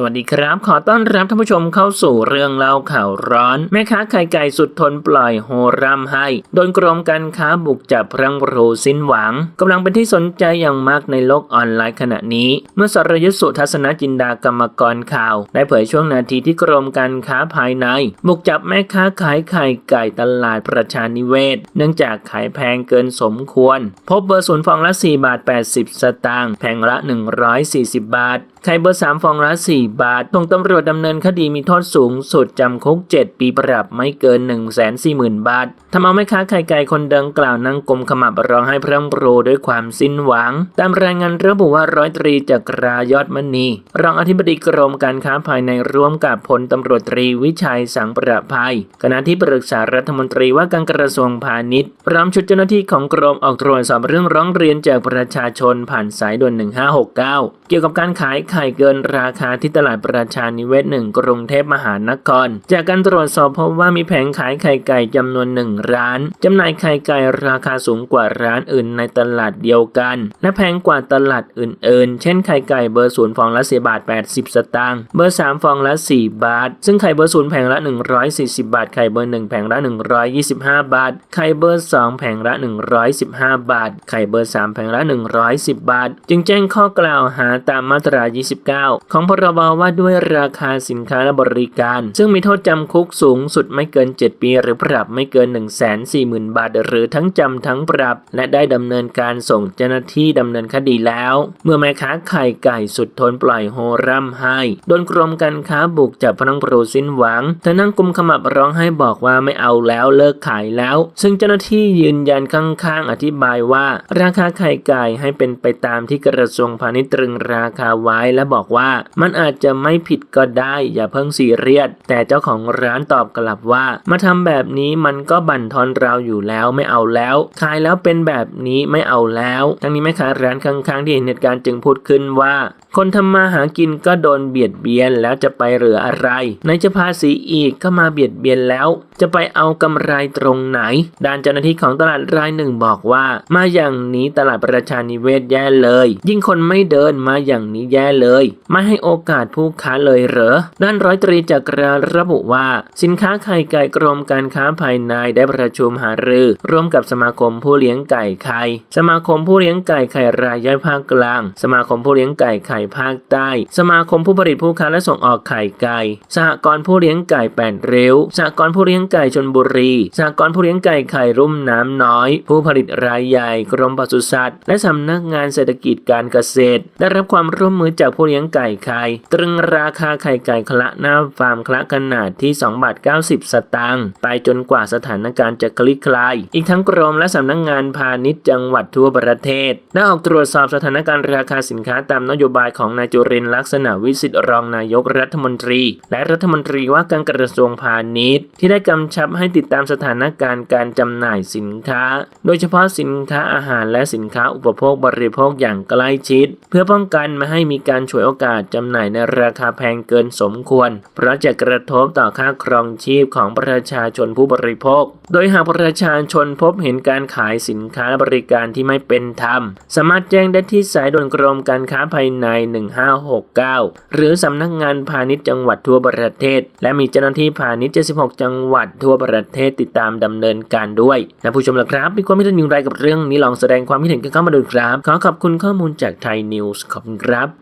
สวัสดีครับ ขอต้อนรับท่านผู้ชมเข้าสู่เรื่องเล่าข่าวร้อน แม่ค้าไข่ไก่สุดทนปล่อยโฮรัมให้ โดนกรมการค้าบุกจับพรังโรูสิ้นหวังกำลังเป็นที่สนใจอย่างมากในโลกออนไลน์ขณะนี้ เมื่อสรยุทธสุทัศนจินดากรรมกรข่าว ได้เผยช่วงนาทีที่กรมการค้าภายใน บุกจับแม่ค้าขายไข่ไก่ตลาดประชานิเวศ เนื่องจากขายแพงเกินสมควร พบเบอร์ศูนย์ฟองละ4บาท80 สตางค์แพงละ 140 บาทไข่เบอร์3ฟองละ4บาทตรงตำรวจดำเนินคดีมีโทษสูงสุดจำคุก 7 ปีปรับไม่เกิน 140,000 บาททำเอาแม่ค้าไข่ไก่คนดังกล่าวนั่งกลมขมับร้องให้พรั่งโปรด้วยความสิ้นหวัง ตามรายงานระบุว่าร้อยตรีจักรายอดมณีรองอธิบดีกรมการค้าภายในร่วมกับพลตำรวจตรีวิชัยสังประภัยคณะที่ปรึกษารัฐมนตรีว่าการกระทรวงพาณิชย์พร้อมชุดเจ้าหน้าที่ของกรมออกตรวจสอบเรื่องร้องเรียนจากประชาชนผ่านสายด่วน 1569 เกี่ยวกับการขายไข่เกินราคาที่ตลาดประชานิเวศหนึ่งกรุงเทพมหานคร จากการตรวจสอบพบว่ามีแผงขายไข่ไก่จำนวนหนึ่งร้านจำหน่ายไข่ไก่ราคาสูงกว่าร้านอื่นในตลาดเดียวกัน และแพงกว่าตลาดอื่นๆ เช่นไข่ไก่เบอร์ศูนย์ฟองละ4บาท 80 สตางค์เบอร์3ฟองละ 4 บาท ซึ่งไข่เบอร์ศูนย์แผงละ 140 บาท ไข่เบอร์1แผงละ 125 บาท ไข่เบอร์2แผงละ 115 บาท ไข่เบอร์3แผงละ 110 บาท จึงแจ้งข้อกล่าวหาตามมาตรา 29 ของพรบว่าด้วยราคาสินค้าและบริการ ซึ่งมีโทษจำคุกสูงสุดไม่เกิน 7 ปี หรือปรับไม่เกิน 140,000 บาท หรือทั้งจำทั้งปรับ และได้ดำเนินการส่งเจ้าหน้าที่ดำเนินคดีแล้ว เมื่อแม่ค้าไข่ไก่สุดทนปล่อยโฮรัมให้โดนกรมการค้าบุกจับพนังโปรสิ้นหวังเธอนั่งกุมขมับร้องให้บอกว่าไม่เอาแล้วเลิกขายแล้ว ซึ่งเจ้าหน้าที่ยืนยันข้างๆ อธิบายว่า ราคาไข่ไก่ให้เป็นไปตามที่กระทรวงพาณิชย์ตรึงราคาไว้และบอกว่ามันอาจจะไม่ผิดก็ได้ อย่าเพิ่งซีเรียสแต่เจ้าของร้านตอบกลับว่า มาทำแบบนี้มันก็บั่นทอนเราอยู่แล้วไม่เอาแล้ว ขายแล้วเป็นแบบนี้ไม่เอาแล้ว ทั้งนี้แม่ค้าร้านข้างๆที่เห็นเหตุการณ์จึงพูดขึ้นว่า คนทำมาหากินก็โดนเบียดเบียนแล้วจะไปเหลืออะไรไหนจะภาษีอีกก็มาเบียดเบียนแล้ว จะไปเอากำไรตรงไหน ด้านเจ้าหน้าที่ของตลาดรายหนึ่งบอกว่า มาอย่างนี้ตลาดประชานิเวศแย่เลย ยิ่งคนไม่เดินมาอย่างนี้แย่เลย ไม่ให้โอกาสผู้ค้าเลยเหรอ ด้านร้อยตรีจักรระบุว่า สินค้าไข่ไก่กรมการค้าภายในได้ประชุมหารือ ร่วมกับสมาคมผู้เลี้ยงไก่ไข่ สมาคมผู้เลี้ยงไก่ไข่รายย่อยภาคกลาง สมาคมผู้เลี้ยงไก่ไข่ภาคใต้ สมาคมผู้ผลิตผู้ค้าและส่งออกไข่ไก่ สหกรณ์ผู้เลี้ยงไก่แปดเริ้ว สหกรณ์ผู้เลี้ยงไก่ชนบุรี สหกรณ์ผู้เลี้ยงไก่ไข่รุ่มน้ำน้อย ผู้ผลิตรายใหญ่ กรมปศุสัตว์ และสำนักงานเศรษฐกิจการเกษตร ได้รับความร่วมมือจากผู้เลี้ยงไก่ไข่ ตรึงราคาไข่ไก่คละหน้าฟาร์มคละขนาดที่2บาท90 สตางค์ ไปจนกว่าสถานการณ์จะคลี่คลาย อีกทั้งกรมและสำนักงานพาณิชย์จังหวัดทั่วประเทศ ได้ออกตรวจสอบสถานการณ์ราคาสินค้าตามนโยบายของนายจุรินลักษณะวิสิทธิ์รองนายกรัฐมนตรี และรัฐมนตรีว่าการกระทรวงพาณิชย์ ที่ได้กำชับให้ติดตามสถานการณ์การจำหน่ายสินค้า โดยเฉพาะสินค้าอาหารและสินค้าอุปโภคบริโภคอย่างใกล้ชิด เพื่อป้องกันไม่ให้มีการฉวยโอกาสจำหน่ายในราคาแพงเกินสมควร เพราะจะกระทบต่อค่าครองชีพของประชาชนผู้บริโภค โดยหากประชาชนพบเห็นการขายสินค้าและบริการที่ไม่เป็นธรรม สามารถแจ้งได้ที่สายด่วนกรมการค้าภายใน1569 หรือสำนักงานพาณิชย์จังหวัดทั่วประเทศ และมีเจ้าหน้าที่พาณิชย์ 76 จังหวัดทั่วประเทศติดตามดำเนินการด้วยนะผู้ชมล่ะครับ มีความคิดเห็นอย่างไรกับเรื่องนี้ลองแสดงความคิดเห็นกันเข้ามาดูครับ ขอขอบคุณข้อมูลจากไทยนิวส์ขอบคุณครับ